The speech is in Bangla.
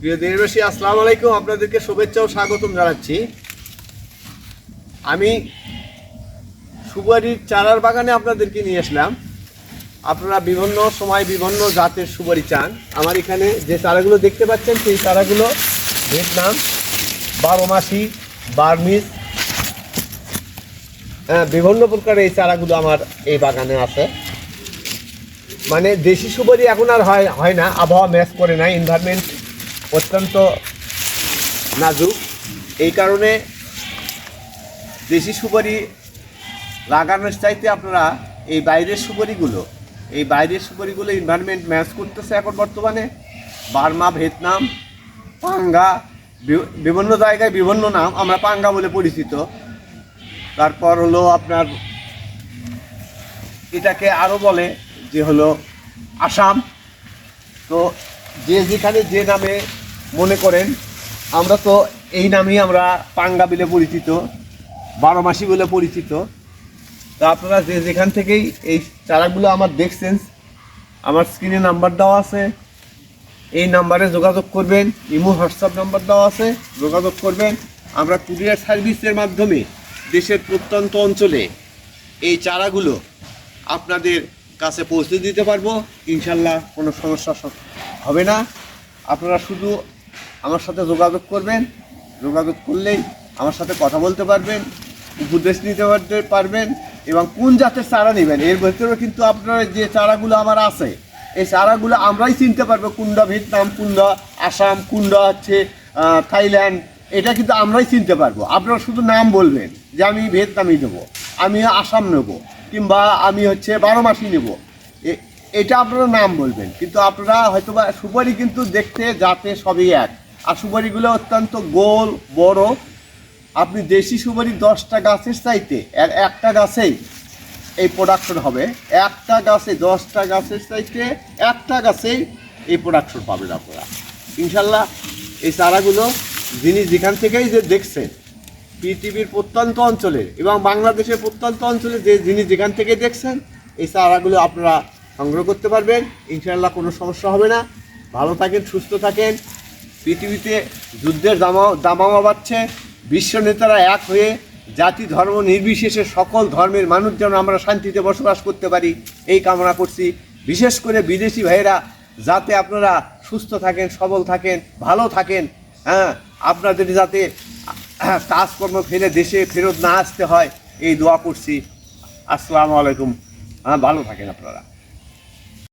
প্রিয় দেশবাসী, আসসালামু আলাইকুম। আপনাদেরকে শুভেচ্ছা ও স্বাগতম জানাচ্ছি। আমি সুপারির চারার বাগানে আপনাদেরকে নিয়ে আসলাম। আপনারা বিভিন্ন সময় বিভিন্ন জাতের সুপারি চান। আমার এখানে যে চারাগুলো দেখতে পাচ্ছেন, সেই চারাগুলো ভিয়েতনাম, বারো মাসি বার্মিস হ্যাঁ বিভিন্ন প্রকার এই চারাগুলো আমার এই বাগানে আছে। মানে দেশি সুপারি এখন আর হয় হয় না, আবহাওয়া ম্যাচ করে না এনভায়রনমেন্ট অত্যন্ত নাজুক। এই কারণে দেশি সুপারি লাগানোর চাইতে আপনারা এই বাইরের সুপারিগুলো, এই বাইরের সুপারিগুলো এনভায়রনমেন্ট ম্যাচ করতেছে এখন বর্তমানে। বার্মা, ভিয়েতনাম, পাঙ্গা বিভিন্ন জায়গায় বিভিন্ন নাম, আমরা পাঙ্গা বলে পরিচিত। তারপর হলো আপনার এটাকে আরও বলে যে হলো আসাম। তো যে যেখানে যে নামে মনে করেন, আমরা তো এই নামেই আমরা পাঙ্গা বলে পরিচিত বারো মাসি বলে পরিচিত। তো আপনারা যে যেখান থেকেই এই চারাগুলো আমার দেখছেন, আমার স্ক্রিনে নাম্বার দেওয়া আছে। এই নাম্বারে যোগাযোগ করবেন, ইমো, হোয়াটসঅ্যাপ নাম্বার দেওয়া আছে, যোগাযোগ করবেন। আমরা কুরিয়ার সার্ভিসের মাধ্যমে দেশের প্রত্যন্ত অঞ্চলে এই চারাগুলো আপনাদের কাছে পৌঁছে দিতে পারব। ইনশাল্লাহ কোনো সমস্যা হবে না। আপনারা শুধু আমার সাথে যোগাযোগ করবেন। যোগাযোগ করলেই আমার সাথে কথা বলতে পারবেন, উপদেশ নিতে পারবেন এবং কোন জাতের চারা নেবেন, এর ভেতরে কিন্তু আপনার যে চারাগুলো আমার আছে, এই চারাগুলো আমরাই চিনতে পারব, কুন্ডা ভিয়েতনাম, কুন্ডা আসাম, কুন্ডা হচ্ছে থাইল্যান্ড, এটা কিন্তু আমরাই চিনতে পারব। আপনারা শুধু নাম বলবেন যে আমি ভিয়েতনামই নেব আমি আসাম নেব, কিংবা আমি হচ্ছে বারো মাসি নেব। এটা আপনারা নাম বলবেন, কিন্তু আপনারা হয়তো বা সুপারি কিন্তু দেখতে যাতে সবই এক। আর সুপারিগুলো অত্যন্ত গোল, বড়। আপনি দেশি সুপারি দশটা গাছের চাইতে একটা গাছেই এই প্রোডাকশন হবে। একটা গাছে দশটা গাছের চাইতে একটা গাছেই এই প্রোডাকশন পাবেন আপনারা। ইনশাল্লাহ এই চারাগুলো যিনি যেখান থেকেই যে দেখছেন, পৃথিবীর প্রত্যন্ত অঞ্চলে এবং বাংলাদেশের প্রত্যন্ত অঞ্চলে যে যিনি যেখান থেকে দেখছেন, এই চারাগুলো আপনারা সংগ্রহ করতে পারবেন। ইনশাল্লাহ কোনো সমস্যা হবে না। ভালো থাকেন, সুস্থ থাকেন। পৃথিবীতে যুদ্ধের দামাও দামামা বাড়ছে। বিশ্ব নেতারা এক হয়ে জাতি ধর্ম নির্বিশেষে সকল ধর্মের মানুষ যেন আমরা শান্তিতে বসবাস করতে পারি, এই কামনা করছি। বিশেষ করে বিদেশি ভাইয়েরা, যাতে আপনারা সুস্থ থাকেন, সবল থাকেন, ভালো থাকেন হ্যাঁ আপনাদের যাতে কাজকর্ম ফেলে দেশে ফেরত না আসতে হয়, এই দোয়া করছি। আসসালামু আলাইকুম। হ্যাঁ ভালো থাকেন আপনারা।